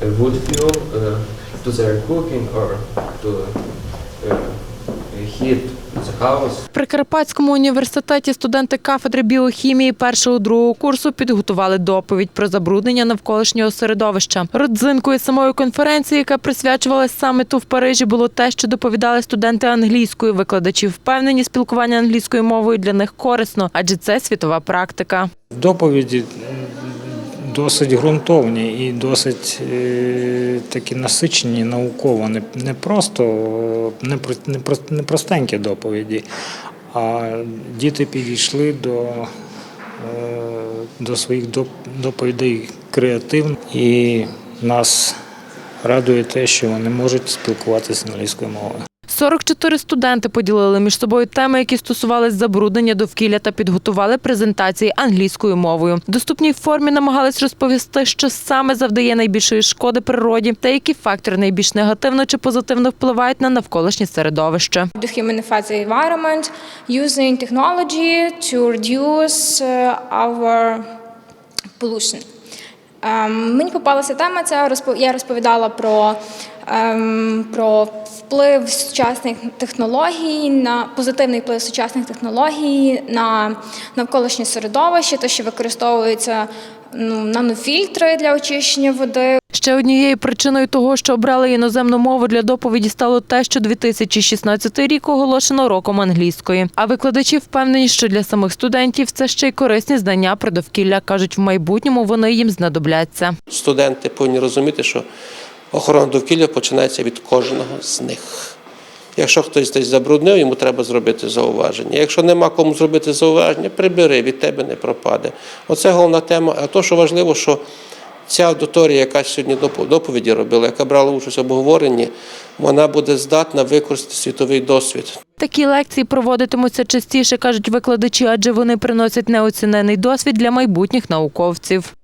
uh, wood fuel uh, to their cooking or to uh, heat Прикарпатському університеті студенти кафедри біохімії першого другого курсу підготували доповідь про забруднення навколишнього середовища. Родзинкою самої конференції, яка присвячувалась саміту в Парижі, було те, що доповідали студенти англійської. Викладачі впевнені, спілкування англійською мовою для них корисно, адже це світова практика. Доповіді досить ґрунтовні і досить е, такі насичені науково, не, просто не, про- не, про- не простенькі доповіді, а діти підійшли до, е, до своїх доповідей креативно і нас радує те, що вони можуть спілкуватися англійською мовою. 44 студенти поділили між собою теми, які стосувались забруднення довкілля та підготували презентації англійською мовою. В доступній формі намагались розповісти, що саме завдає найбільшої шкоди природі та які фактори найбільш негативно чи позитивно впливають на навколишнє середовище. to humanify the environment using technology to reduce uh, our pollution. Ем, Мені попалася тема, ця я розповідала про, ем, про вплив сучасних технологій, на позитивний вплив сучасних технологій на навколишнє середовище, те, що використовуються ну, нанофільтри для очищення води, Ще однією причиною того, що обрали іноземну мову для доповіді, стало те, що 2016 рік оголошено роком англійської. А викладачі впевнені, що для самих студентів це ще й корисні знання про довкілля. кажуть, в майбутньому вони їм знадобляться. Студенти повинні розуміти, що охорона довкілля починається від кожного з них. Якщо хтось десь забруднив, йому треба зробити зауваження. Якщо нема кому зробити зауваження, прибери, від тебе не пропаде. Оце головна тема. А то, що важливо, що ця аудиторія, яка сьогодні допо- доповіді робила, яка брала участь в обговоренні, вона буде здатна використати світовий досвід. Такі лекції проводитимуться частіше, кажуть викладачі, адже вони приносять неоцінений досвід для майбутніх науковців.